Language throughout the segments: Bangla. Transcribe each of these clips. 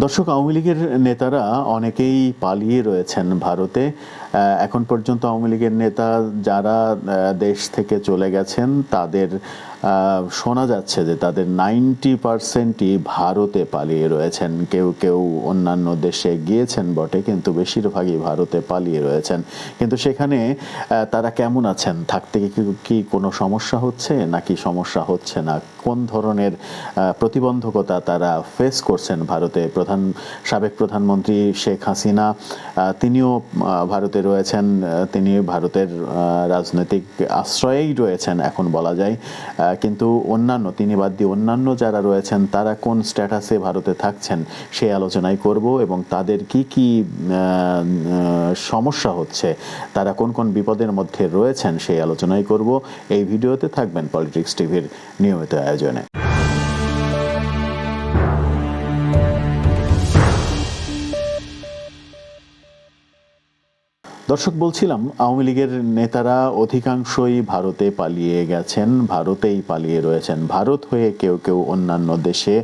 দর্শক, আওয়ামী লীগের নেতারা অনেকেই পালিয়ে রয়েছেন ভারতে। এখন পর্যন্ত আওয়ামী লীগের নেতা যারা দেশ থেকে চলে গেছেন, তাদের শোনা যাচ্ছে যে তাদের নাইনটি পার্সেন্টই ভারতে পালিয়ে রয়েছেন। কেউ কেউ অন্যান্য দেশে গিয়েছেন বটে, কিন্তু বেশিরভাগই ভারতে পালিয়ে রয়েছেন। কিন্তু সেখানে তারা কেমন আছেন? থাকতে কি কি কোনো সমস্যা হচ্ছে, নাকি সমস্যা হচ্ছে না? কোন ধরনের প্রতিবন্ধকতা তারা ফেস করছেন ভারতে? প্রধান, সাবেক প্রধানমন্ত্রী শেখ হাসিনা তিনিও ভারতে রয়েছেন তিনি ভারতের রাজনৈতিক আশ্রয়েই রয়েছেন এখন বলা যায়। কিন্তু অন্যান্য, তিনি বাদ দিয়ে অন্যান্য যারা রয়েছেন, তারা কোন স্ট্যাটাসে ভারতে থাকছেন সেই আলোচনাই করব এবং তাদের কি কি সমস্যা হচ্ছে, তারা কোন কোন বিপদের মধ্যে রয়েছেন সেই আলোচনাই করব। এই ভিডিওতে থাকবেন পলিটিক্স টিভির নিয়মিত আয়োজনে। দর্শক, বলছিলাম, আওয়ামী লীগের নেতারা অধিকাংশই ভারতে পালিয়ে গেছেন, ভারতেই পালিয়ে রয়েছেন। ভারত হয়ে কেউ কেউ অন্যান্য দেশে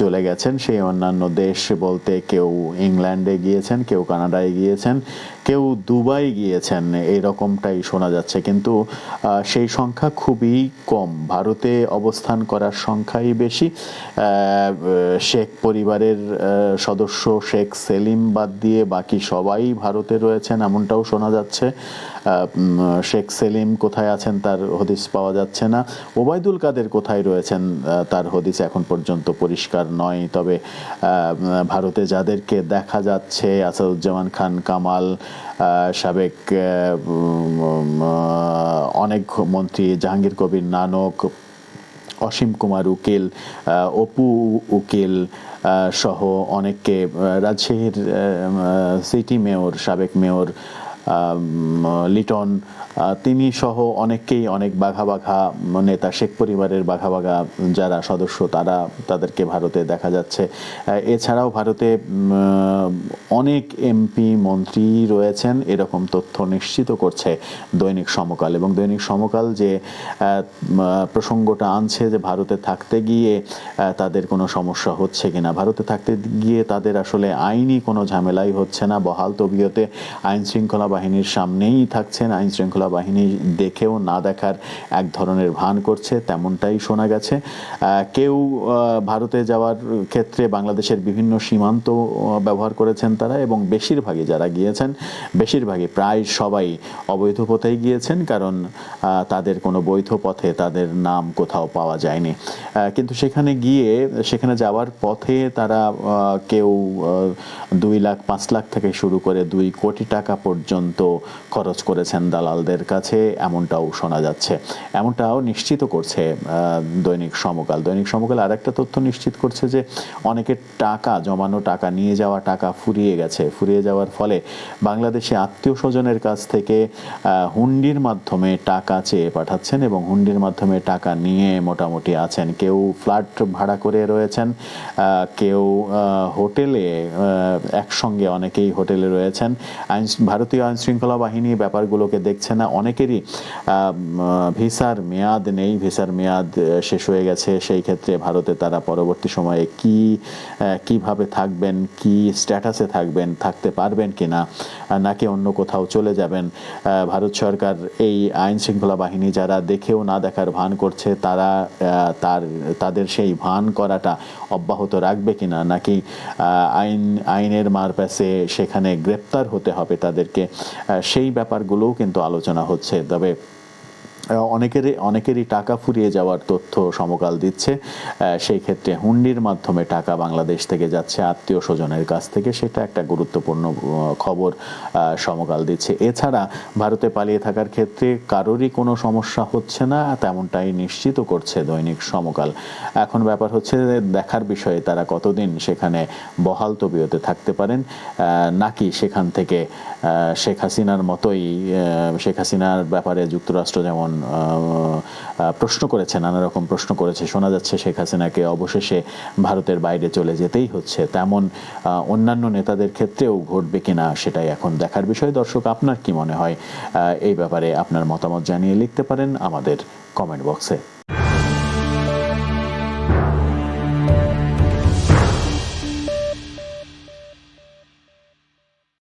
চলে গেছেন। সেই অন্যান্য দেশ বলতে কেউ ইংল্যান্ডে গিয়েছেন, কেউ কানাডায় গিয়েছেন, কেউ দুবাই গিয়েছেন। এরকমটাই শোনা যাচ্ছে। কিন্তু সেই সংখ্যা খুবই কম। ভারতে অবস্থান করার সংখ্যাই বেশি। শেখ পরিবারের সদস্য শেখ সেলিম বাদ দিয়ে বাকি সবাই ভারতে রয়েছেন। এমনটাও শোনা যাচ্ছে শেখ সেলিম কোথায় আছেন তার হদিস পাওয়া যাচ্ছে না। ওবায়দুল কাদের কোথায় রয়েছেন তার হদিস এখন পর্যন্ত পরিষ্কার নয়। তবে ভারতে যাদেরকে দেখা যাচ্ছে, আসাদুজ্জামান খান, কামাল সাবেক অনেক মন্ত্রী, জাহাঙ্গীর কবির নানক, অসীম কুমার উকিল অপু উকিল সহ অনেককে রাজশাহীর সিটি মেয়র সাবেক মেয়র লিটন তিনি সহ অনেককেই অনেক বাঘা বাঘা নেতা শেখ পরিবারের বাঘা বাঘা যারা সদস্য, তারা তাদেরকে ভারতে দেখা যাচ্ছে। এছাড়াও ভারতে অনেক এমপি, মন্ত্রী রয়েছেন, এরকম তথ্য নিশ্চিত করছে দৈনিক সমকাল। এবং দৈনিক সমকাল যে প্রসঙ্গটা আনছে যে ভারতে থাকতে গিয়ে তাদের কোনো সমস্যা হচ্ছে কিনা? ভারতে থাকতে গিয়ে তাদের আসলে আইনি কোনো ঝামেলাই হচ্ছে না। বহাল তবিয়তে আইন শৃঙ্খলা বাহিনীর সামনেই থাকছেন। আইন শৃঙ্খলা বাহিনী দেখেও না দেখার এক ধরনের ভান করছে, তেমনটাই শোনা গেছে। কেউ ভারতে যাওয়ার ক্ষেত্রে বাংলাদেশের বিভিন্ন সীমান্ত ব্যবহার করেছেন তারা এবং বেশিরভাগই যারা গিয়েছেন, বেশিরভাগই প্রায় সবাই অবৈধ পথেই গিয়েছেন কারণ তাদের কোনো বৈধ পথে তাদের নাম কোথাও পাওয়া যায়নি। কিন্তু সেখানে গিয়ে, সেখানে যাওয়ার পথে তারা কেউ দুই লাখ, পাঁচ লাখ থেকে শুরু করে দুই কোটি টাকা পর্যন্ত খরচ করেছেন দালালদের কাছে, এমনটাও শোনা যাচ্ছে। এমনটাও নিশ্চিত করছে দৈনিক সমকাল। দৈনিক সমকাল আর একটা তথ্য নিশ্চিত করছে যে, অনেকের টাকা, জমানো টাকা, নিয়ে যাওয়া টাকা ফুরিয়ে গেছে। ফুরিয়ে যাওয়ার ফলে বাংলাদেশে আত্মীয় স্বজনের কাছ থেকে হুন্ডির মাধ্যমে টাকা চেয়ে পাঠাচ্ছেন এবং হুন্ডির মাধ্যমে টাকা নিয়ে মোটামুটি আছেন। কেউ ফ্ল্যাট ভাড়া করে রয়েছেন কেউ হোটেলে একসঙ্গে অনেকেই হোটেলে রয়েছেন। আইন ভারতীয় আইন শৃঙ্খলা বাহিনী ব্যাপারগুলোকে দেখছে না। অনেকেরই ভিসার মেয়াদ নেই, ভিসার মেয়াদ শেষ হয়ে গেছে। সেই ক্ষেত্রে ভারতে তারা পরবর্তী সময়ে কি কীভাবে থাকবেন, কি স্ট্যাটাসে থাকবেন, থাকতে পারবেন কি না নাকি অন্য কোথাও চলে যাবেন ভারত সরকার এই আইন শৃঙ্খলা বাহিনী যারা দেখেও না দেখার ভান করছে, তারা তার, তাদের সেই ভান করাটা অব্যাহত রাখবে কিনা, নাকি আইন, আইনের মারপ্যাসে সেখানে গ্রেপ্তার হতে হবে তাদেরকে সেই ব্যাপারগুলোও কিন্তু আলোচনা হচ্ছে। তবে অনেকেরই অনেকেরই টাকা ফুরিয়ে যাওয়ার তথ্য সমকাল দিচ্ছে। সেই ক্ষেত্রে হুন্ডির মাধ্যমে টাকা বাংলাদেশ থেকে যাচ্ছে, আত্মীয় স্বজনের কাছ থেকে। সেটা একটা গুরুত্বপূর্ণ খবর সমকাল দিচ্ছে। এছাড়া ভারতে পালিয়ে থাকার ক্ষেত্রে কারোরই কোনো সমস্যা হচ্ছে না, তেমনটাই নিশ্চিত করছে দৈনিক সমকাল। এখন ব্যাপার হচ্ছে দেখার বিষয়ে তারা কতদিন সেখানে বহাল তবিয়তে থাকতে পারেন নাকি সেখান থেকে শেখ হাসিনার মতোই শেখ হাসিনার ব্যাপারে যুক্তরাষ্ট্র যেমন প্রশ্ন করেছে, নানা রকম প্রশ্ন করেছে। শোনা যাচ্ছে শেখ হাসিনাকে অবশেষে ভারতের বাইরে চলে যেতেই হচ্ছে। তেমন অন্যান্য নেতাদের ক্ষেত্রেও ঘটবে কিনা সেটাই এখন দেখার বিষয়। দর্শক, আপনার কি মনে হয়? এই ব্যাপারে আপনার মতামত জানিয়ে লিখতে পারেন আমাদের কমেন্ট বক্সে